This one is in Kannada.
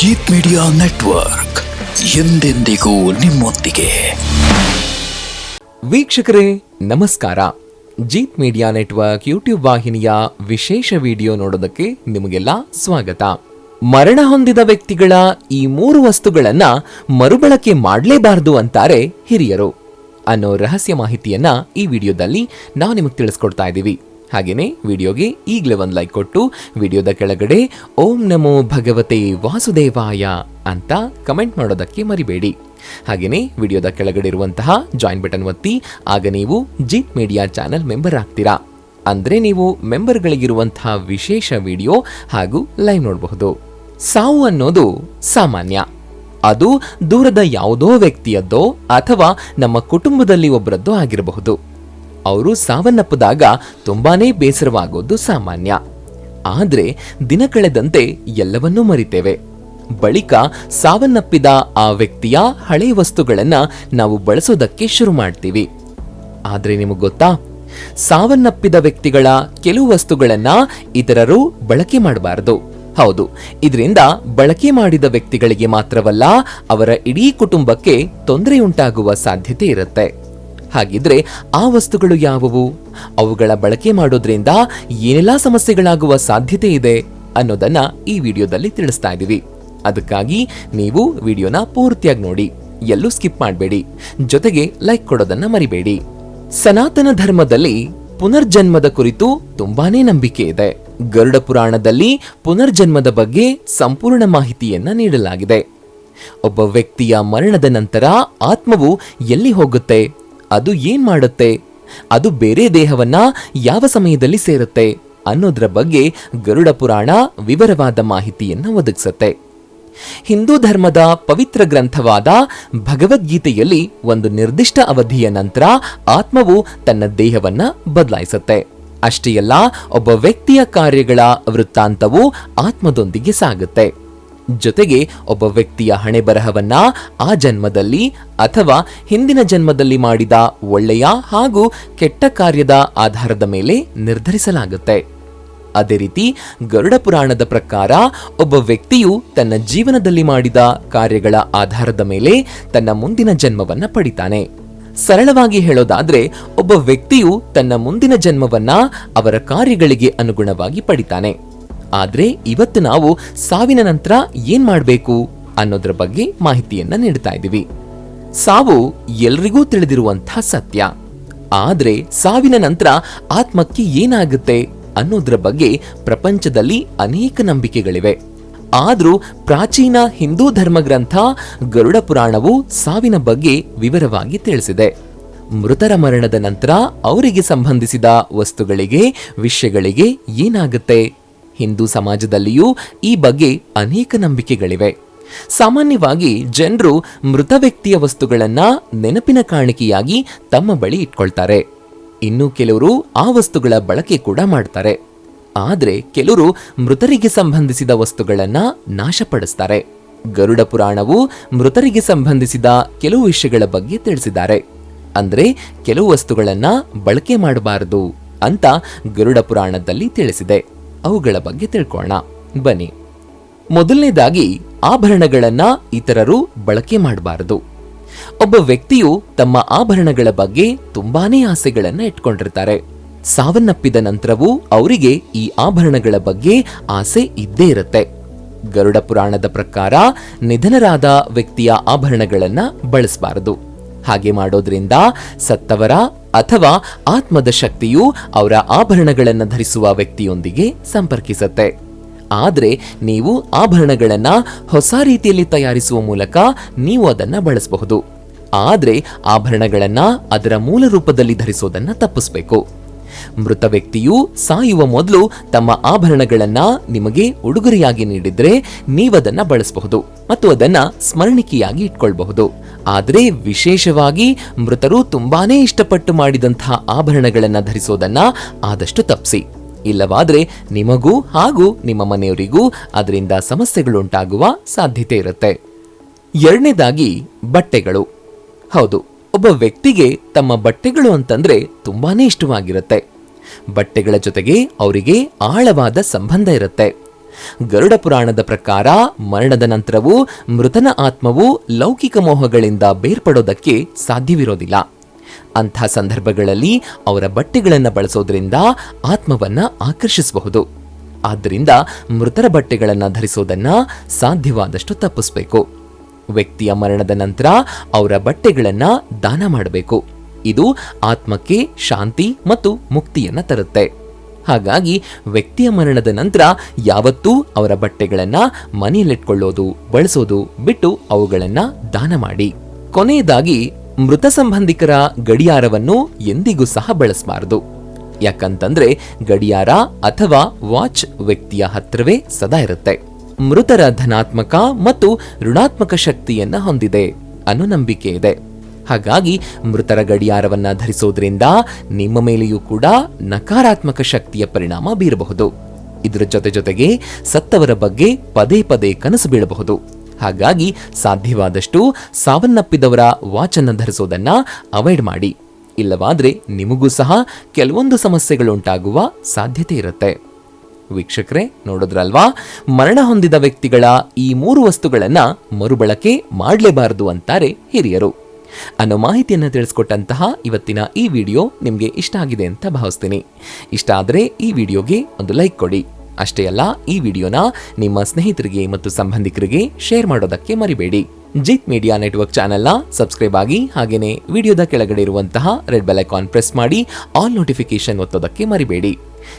ಜೀತ್ ಮೀಡಿಯಾ ನೆಟ್ವರ್ಕ್ ಎಂದೆಂದಿಗೂ ನಿಮ್ಮೊಂದಿಗೆ. ವೀಕ್ಷಕರೇ, ನಮಸ್ಕಾರ. ಜೀತ್ ಮೀಡಿಯಾ ನೆಟ್ವರ್ಕ್ ಯೂಟ್ಯೂಬ್ ವಾಹಿನಿಯ ವಿಶೇಷ ವಿಡಿಯೋ ನೋಡೋದಕ್ಕೆ ನಿಮಗೆಲ್ಲ ಸ್ವಾಗತ. ಮರಣ ಹೊಂದಿದ ವ್ಯಕ್ತಿಗಳ ಈ ಮೂರು ವಸ್ತುಗಳನ್ನ ಮರುಬಳಕೆ ಮಾಡಲೇಬಾರದು ಅಂತಾರೆ ಹಿರಿಯರು. ಅನ್ನೋ ರಹಸ್ಯ ಮಾಹಿತಿಯನ್ನ ಈ ವಿಡಿಯೋದಲ್ಲಿ ನಾವು ನಿಮಗೆ ತಿಳಿಸ್ಕೊಡ್ತಾ ಇದ್ದೀವಿ. ಹಾಗೇನೆ ವಿಡಿಯೋಗೆ ಈಗಲೇ ಒಂದು ಲೈಕ್ ಕೊಟ್ಟು ವಿಡಿಯೋದ ಕೆಳಗಡೆ ಓಂ ನಮೋ ಭಗವತೆ ವಾಸುದೇವಾಯ ಅಂತ ಕಮೆಂಟ್ ಮಾಡೋದಕ್ಕೆ ಮರಿಬೇಡಿ. ಹಾಗೆಯೇ ವಿಡಿಯೋದ ಕೆಳಗಡೆ ಇರುವಂತಹ ಜಾಯಿನ್ ಬಟನ್ ಒತ್ತಿ, ಆಗ ನೀವು ಜೀತ್ ಮೀಡಿಯಾ ಚಾನೆಲ್ ಮೆಂಬರ್ ಆಗ್ತೀರಾ. ಅಂದ್ರೆ ನೀವು ಮೆಂಬರ್ಗಳಿಗಿರುವಂತಹ ವಿಶೇಷ ವಿಡಿಯೋ ಹಾಗೂ ಲೈವ್ ನೋಡಬಹುದು. ಸಾವು ಅನ್ನೋದು ಸಾಮಾನ್ಯ. ಅದು ದೂರದ ಯಾವುದೋ ವ್ಯಕ್ತಿಯದ್ದೋ ಅಥವಾ ನಮ್ಮ ಕುಟುಂಬದಲ್ಲಿ ಒಬ್ಬರದ್ದೋ ಆಗಿರಬಹುದು. ಅವರು ಸಾವನ್ನಪ್ಪದಾಗ ತುಂಬಾನೇ ಬೇಸರವಾಗೋದು ಸಾಮಾನ್ಯ. ಆದ್ರೆ ದಿನ ಕಳೆದಂತೆ ಎಲ್ಲವನ್ನೂ ಮರಿತೇವೆ. ಬಳಿಕ ಸಾವನ್ನಪ್ಪಿದ ಆ ವ್ಯಕ್ತಿಯ ಹಳೆ ವಸ್ತುಗಳನ್ನ ನಾವು ಬಳಸೋದಕ್ಕೆ ಶುರು ಮಾಡ್ತೀವಿ. ಆದ್ರೆ ನಿಮಗೆ ಗೊತ್ತಾ? ಸಾವನ್ನಪ್ಪಿದ ವ್ಯಕ್ತಿಗಳ ಕೆಲವು ವಸ್ತುಗಳನ್ನ ಇತರರು ಬಳಕೆ ಮಾಡಬಾರದು. ಹೌದು, ಇದರಿಂದ ಬಳಕೆ ಮಾಡಿದ ವ್ಯಕ್ತಿಗಳಿಗೆ ಮಾತ್ರವಲ್ಲ ಅವರ ಇಡೀ ಕುಟುಂಬಕ್ಕೆ ತೊಂದರೆಯುಂಟಾಗುವ ಸಾಧ್ಯತೆ ಇರುತ್ತೆ. ಹಾಗಿದ್ರೆ ಆ ವಸ್ತುಗಳು ಯಾವುವು? ಅವುಗಳ ಬಳಕೆ ಮಾಡೋದ್ರಿಂದ ಏನೆಲ್ಲಾ ಸಮಸ್ಯೆಗಳಾಗುವ ಸಾಧ್ಯತೆ ಇದೆ ಅನ್ನೋದನ್ನ ಈ ವಿಡಿಯೋದಲ್ಲಿ ತಿಳಿಸ್ತಾ ಇದ್ದೀವಿ ಅದಕ್ಕಾಗಿ ನೀವು ವಿಡಿಯೋನ ಪೂರ್ತಿಯಾಗಿ ನೋಡಿ, ಎಲ್ಲೂ ಸ್ಕಿಪ್ ಮಾಡಬೇಡಿ, ಜೊತೆಗೆ ಲೈಕ್ ಕೊಡೋದನ್ನ ಮರಿಬೇಡಿ. ಸನಾತನ ಧರ್ಮದಲ್ಲಿ ಪುನರ್ಜನ್ಮದ ಕುರಿತು ತುಂಬಾನೇ ನಂಬಿಕೆ ಇದೆ. ಗರುಡ ಪುರಾಣದಲ್ಲಿ ಪುನರ್ಜನ್ಮದ ಬಗ್ಗೆ ಸಂಪೂರ್ಣ ಮಾಹಿತಿಯನ್ನ ನೀಡಲಾಗಿದೆ. ಒಬ್ಬ ವ್ಯಕ್ತಿಯ ಮರಣದ ನಂತರ ಆತ್ಮವು ಎಲ್ಲಿ ಹೋಗುತ್ತೆ? ಅದು ಏನ್ ಮಾಡುತ್ತೆ? ಅದು ಬೇರೆ ದೇಹವನ್ನ ಯಾವ ಸಮಯದಲ್ಲಿ ಸೇರುತ್ತೆ? ಅನ್ನೋದ್ರ ಬಗ್ಗೆ ಗರುಡ ಪುರಾಣ ವಿವರವಾದ ಮಾಹಿತಿಯನ್ನು ಒದಗಿಸುತ್ತೆ. ಹಿಂದೂ ಧರ್ಮದ ಪವಿತ್ರ ಗ್ರಂಥವಾದ ಭಗವದ್ಗೀತೆಯಲ್ಲಿ ಒಂದು ನಿರ್ದಿಷ್ಟ ಅವಧಿಯ ನಂತರ ಆತ್ಮವು ತನ್ನ ದೇಹವನ್ನ ಬದಲಾಯಿಸುತ್ತೆ. ಅಷ್ಟೇ ಅಲ್ಲ, ಒಬ್ಬ ವ್ಯಕ್ತಿಯ ಕಾರ್ಯಗಳ ವೃತ್ತಾಂತವು ಆತ್ಮದೊಂದಿಗೆ ಸಾಗುತ್ತೆ. ಜೊತೆಗೆ ಒಬ್ಬ ವ್ಯಕ್ತಿಯ ಹಣೆ ಬರಹವನ್ನ ಆ ಜನ್ಮದಲ್ಲಿ ಅಥವಾ ಹಿಂದಿನ ಜನ್ಮದಲ್ಲಿ ಮಾಡಿದ ಒಳ್ಳೆಯ ಹಾಗೂ ಕೆಟ್ಟ ಕಾರ್ಯದ ಆಧಾರದ ಮೇಲೆ ನಿರ್ಧರಿಸಲಾಗುತ್ತೆ. ಅದೇ ರೀತಿ ಗರುಡ ಪುರಾಣದ ಪ್ರಕಾರ ಒಬ್ಬ ವ್ಯಕ್ತಿಯು ತನ್ನ ಜೀವನದಲ್ಲಿ ಮಾಡಿದ ಕಾರ್ಯಗಳ ಆಧಾರದ ಮೇಲೆ ತನ್ನ ಮುಂದಿನ ಜನ್ಮವನ್ನ ಪಡಿತಾನೆ. ಸರಳವಾಗಿ ಹೇಳೋದಾದ್ರೆ ಒಬ್ಬ ವ್ಯಕ್ತಿಯು ತನ್ನ ಮುಂದಿನ ಜನ್ಮವನ್ನ ಅವರ ಕಾರ್ಯಗಳಿಗೆ ಅನುಗುಣವಾಗಿ ಪಡಿತಾನೆ. ಆದ್ರೆ ಇವತ್ತು ನಾವು ಸಾವಿನ ನಂತರ ಏನ್ ಮಾಡಬೇಕು ಅನ್ನೋದ್ರ ಬಗ್ಗೆ ಮಾಹಿತಿಯನ್ನ ನೀಡ್ತಾ ಇದ್ದೀವಿ ಸಾವು ಎಲ್ರಿಗೂ ತಿಳಿದಿರುವಂತಹ ಸತ್ಯ. ಆದ್ರೆ ಸಾವಿನ ನಂತರ ಆತ್ಮಕ್ಕೆ ಏನಾಗುತ್ತೆ ಅನ್ನೋದ್ರ ಬಗ್ಗೆ ಪ್ರಪಂಚದಲ್ಲಿ ಅನೇಕ ನಂಬಿಕೆಗಳಿವೆ. ಆದರೂ ಪ್ರಾಚೀನ ಹಿಂದೂ ಧರ್ಮ ಗ್ರಂಥ ಗರುಡ ಪುರಾಣವು ಸಾವಿನ ಬಗ್ಗೆ ವಿವರವಾಗಿ ತಿಳಿಸಿದೆ. ಮೃತರ ಮರಣದ ನಂತರ ಅವರಿಗೆ ಸಂಬಂಧಿಸಿದ ವಸ್ತುಗಳಿಗೆ, ವಿಷಯಗಳಿಗೆ ಏನಾಗುತ್ತೆ? ಹಿಂದೂ ಸಮಾಜದಲ್ಲಿಯೂ ಈ ಬಗ್ಗೆ ಅನೇಕ ನಂಬಿಕೆಗಳಿವೆ. ಸಾಮಾನ್ಯವಾಗಿ ಜನರು ಮೃತ ವ್ಯಕ್ತಿಯ ವಸ್ತುಗಳನ್ನ ನೆನಪಿನ ಕಾಣಿಕೆಯಾಗಿ ತಮ್ಮ ಬಳಿ ಇಟ್ಕೊಳ್ತಾರೆ. ಇನ್ನು ಕೆಲವರು ಆ ವಸ್ತುಗಳ ಬಳಕೆ ಕೂಡ ಮಾಡ್ತಾರೆ. ಆದರೆ ಕೆಲವರು ಮೃತರಿಗೆ ಸಂಬಂಧಿಸಿದ ವಸ್ತುಗಳನ್ನ ನಾಶಪಡಿಸ್ತಾರೆ. ಗರುಡ ಪುರಾಣವು ಮೃತರಿಗೆ ಸಂಬಂಧಿಸಿದ ಕೆಲವು ವಿಷಯಗಳ ಬಗ್ಗೆ ತಿಳಿಸಿದ್ದಾರೆ. ಅಂದರೆ ಕೆಲವು ವಸ್ತುಗಳನ್ನ ಬಳಕೆ ಮಾಡಬಾರದು ಅಂತ ಗರುಡ ಪುರಾಣದಲ್ಲಿ ತಿಳಿಸಿದೆ. ಅವುಗಳ ಬಗ್ಗೆ ತಿಳ್ಕೊಳ್ಳೋಣ ಬನ್ನಿ. ಮೊದಲನೇದಾಗಿ ಆಭರಣಗಳನ್ನ ಇತರರು ಬಳಕೆ ಮಾಡಬಾರದು. ಒಬ್ಬ ವ್ಯಕ್ತಿಯು ತಮ್ಮ ಆಭರಣಗಳ ಬಗ್ಗೆ ತುಂಬಾನೇ ಆಸೆಗಳನ್ನ ಇಟ್ಕೊಂಡಿರ್ತಾರೆ. ಸಾವನ್ನಪ್ಪಿದ ನಂತರವೂ ಅವರಿಗೆ ಈ ಆಭರಣಗಳ ಬಗ್ಗೆ ಆಸೆ ಇದ್ದೇ ಇರುತ್ತೆ. ಗರುಡ ಪುರಾಣದ ಪ್ರಕಾರ ನಿಧನರಾದ ವ್ಯಕ್ತಿಯ ಆಭರಣಗಳನ್ನ ಬಳಸಬಾರದು. ಹಾಗೆ ಮಾಡೋದ್ರಿಂದ ಸತ್ತವರ ಅಥವಾ ಆತ್ಮದ ಶಕ್ತಿಯು ಅವರ ಆಭರಣಗಳನ್ನು ಧರಿಸುವ ವ್ಯಕ್ತಿಯೊಂದಿಗೆ ಸಂಪರ್ಕಿಸುತ್ತೆ. ಆದರೆ ನೀವು ಆಭರಣಗಳನ್ನು ಹೊಸ ರೀತಿಯಲ್ಲಿ ತಯಾರಿಸುವ ಮೂಲಕ ನೀವು ಅದನ್ನು ಬಳಸಬಹುದು. ಆದರೆ ಆಭರಣಗಳನ್ನು ಅದರ ಮೂಲ ರೂಪದಲ್ಲಿ ಧರಿಸೋದನ್ನು ತಪ್ಪಿಸಬೇಕು. ಮೃತ ವ್ಯಕ್ತಿಯು ಸಾಯುವ ಮೊದಲು ತಮ್ಮ ಆಭರಣಗಳನ್ನು ನಿಮಗೆ ಉಡುಗೊರೆಯಾಗಿ ನೀಡಿದರೆ ನೀವದನ್ನು ಬಳಸಬಹುದು ಮತ್ತು ಅದನ್ನು ಸ್ಮರಣಿಕೆಯಾಗಿ ಇಟ್ಕೊಳ್ಬಹುದು. ಆದ್ರೆ ವಿಶೇಷವಾಗಿ ಮೃತರು ತುಂಬಾನೇ ಇಷ್ಟಪಟ್ಟು ಮಾಡಿದಂಥ ಆಭರಣಗಳನ್ನ ಧರಿಸೋದನ್ನ ಆದಷ್ಟು ತಪ್ಪಿಸಿ ಇಲ್ಲವಾದರೆ ನಿಮಗೂ ಹಾಗೂ ನಿಮ್ಮ ಮನೆಯವರಿಗೂ ಅದರಿಂದ ಸಮಸ್ಯೆಗಳುಂಟಾಗುವ ಸಾಧ್ಯತೆ ಇರುತ್ತೆ. ಎರಡನೇದಾಗಿ ಬಟ್ಟೆಗಳು. ಹೌದು, ಒಬ್ಬ ವ್ಯಕ್ತಿಗೆ ತಮ್ಮ ಬಟ್ಟೆಗಳು ಅಂತಂದ್ರೆ ತುಂಬಾನೇ ಇಷ್ಟವಾಗಿರುತ್ತೆ. ಬಟ್ಟೆಗಳ ಜೊತೆಗೆ ಅವರಿಗೆ ಆಳವಾದ ಸಂಬಂಧ ಇರುತ್ತೆ. ಗರುಡ ಪುರಾಣದ ಪ್ರಕಾರ ಮರಣದ ನಂತರವೂ ಮೃತನ ಆತ್ಮವು ಲೌಕಿಕ ಮೋಹಗಳಿಂದ ಬೇರ್ಪಡೋದಕ್ಕೆ ಸಾಧ್ಯವಿರೋದಿಲ್ಲ. ಅಂಥ ಸಂದರ್ಭಗಳಲ್ಲಿ ಅವರ ಬಟ್ಟೆಗಳನ್ನು ಬಳಸೋದ್ರಿಂದ ಆತ್ಮವನ್ನು ಆಕರ್ಷಿಸಬಹುದು. ಆದ್ದರಿಂದ ಮೃತರ ಬಟ್ಟೆಗಳನ್ನು ಧರಿಸೋದನ್ನು ಸಾಧ್ಯವಾದಷ್ಟು ತಪ್ಪಿಸಬೇಕು. ವ್ಯಕ್ತಿಯ ಮರಣದ ನಂತರ ಅವರ ಬಟ್ಟೆಗಳನ್ನು ದಾನ ಮಾಡಬೇಕು. ಇದು ಆತ್ಮಕ್ಕೆ ಶಾಂತಿ ಮತ್ತು ಮುಕ್ತಿಯನ್ನು ತರುತ್ತೆ. ಹಾಗಾಗಿ ವ್ಯಕ್ತಿಯ ಮರಣದ ನಂತರ ಯಾವತ್ತೂ ಅವರ ಬಟ್ಟೆಗಳನ್ನು ಮನೆಯಲ್ಲಿಟ್ಕೊಳ್ಳೋದು, ಬಳಸೋದು ಬಿಟ್ಟು ಅವುಗಳನ್ನು ದಾನ ಮಾಡಿ. ಕೊನೆಯದಾಗಿ ಮೃತ ಸಂಬಂಧಿಕರ ಗಡಿಯಾರವನ್ನು ಎಂದಿಗೂ ಸಹ ಬಳಸಬಾರದು. ಯಾಕಂತಂದ್ರೆ ಗಡಿಯಾರ ಅಥವಾ ವಾಚ್ ವ್ಯಕ್ತಿಯ ಹತ್ರವೇ ಸದಾ ಇರುತ್ತೆ. ಮೃತರ ಧನಾತ್ಮಕ ಮತ್ತು ಋಣಾತ್ಮಕ ಶಕ್ತಿಯನ್ನ ಹೊಂದಿದೆ ಅನ್ನೋ ನಂಬಿಕೆ ಇದೆ. ಹಾಗಾಗಿ ಮೃತರ ಗಡಿಯಾರವನ್ನ ಧರಿಸೋದ್ರಿಂದ ನಿಮ್ಮ ಮೇಲೆಯೂ ಕೂಡ ನಕಾರಾತ್ಮಕ ಶಕ್ತಿಯ ಪರಿಣಾಮ ಬೀರಬಹುದು. ಇದರ ಜೊತೆ ಜೊತೆಗೆ ಸತ್ತವರ ಬಗ್ಗೆ ಪದೇ ಪದೇ ಕನಸು ಬೀಳಬಹುದು. ಹಾಗಾಗಿ ಸಾಧ್ಯವಾದಷ್ಟು ಸಾವನ್ನಪ್ಪಿದವರ ವಾಚನ್ನು ಧರಿಸೋದನ್ನ ಅವಾಯ್ಡ್ ಮಾಡಿ. ಇಲ್ಲವಾದ್ರೆ ನಿಮಗೂ ಸಹ ಕೆಲವೊಂದು ಸಮಸ್ಯೆಗಳುಂಟಾಗುವ ಸಾಧ್ಯತೆ ಇರುತ್ತೆ. ವೀಕ್ಷಕರೇ, ನೋಡಿದ್ರಲ್ವಾ? ಮರಣ ಹೊಂದಿದ ವ್ಯಕ್ತಿಗಳ ಈ ಮೂರು ವಸ್ತುಗಳನ್ನ ಮರುಬಳಕೆ ಮಾಡಲೇಬಾರದು ಅಂತಾರೆ ಹಿರಿಯರು. ಅನ್ನೋ ಮಾಹಿತಿಯನ್ನು ತಿಳಿಸ್ಕೊಟ್ಟಂತಹ ಇವತ್ತಿನ ಈ ವಿಡಿಯೋ ನಿಮಗೆ ಇಷ್ಟ ಆಗಿದೆ ಅಂತ ಭಾವಿಸ್ತೀನಿ. ಇಷ್ಟ ಆದರೆ ಈ ವಿಡಿಯೋಗೆ ಒಂದು ಲೈಕ್ ಕೊಡಿ. ಅಷ್ಟೇ ಅಲ್ಲ, ಈ ವಿಡಿಯೋನ ನಿಮ್ಮ ಸ್ನೇಹಿತರಿಗೆ ಮತ್ತು ಸಂಬಂಧಿಕರಿಗೆ ಶೇರ್ ಮಾಡೋದಕ್ಕೆ ಮರಿಬೇಡಿ. ಜಿತ್ ಮೀಡಿಯಾ ನೆಟ್ವರ್ಕ್ ಚಾನೆಲ್ನ ಸಬ್ಸ್ಕ್ರೈಬ್ ಆಗಿ ಹಾಗೆಯೇ ವಿಡಿಯೋದ ಕೆಳಗಡೆ ಇರುವಂತಹ ರೆಡ್ ಬೆಲ್ ಐಕಾನ್ ಪ್ರೆಸ್ ಮಾಡಿ, ಆಲ್ ನೋಟಿಫಿಕೇಶನ್ ಒತ್ತೋದಕ್ಕೆ ಮರಿಬೇಡಿ.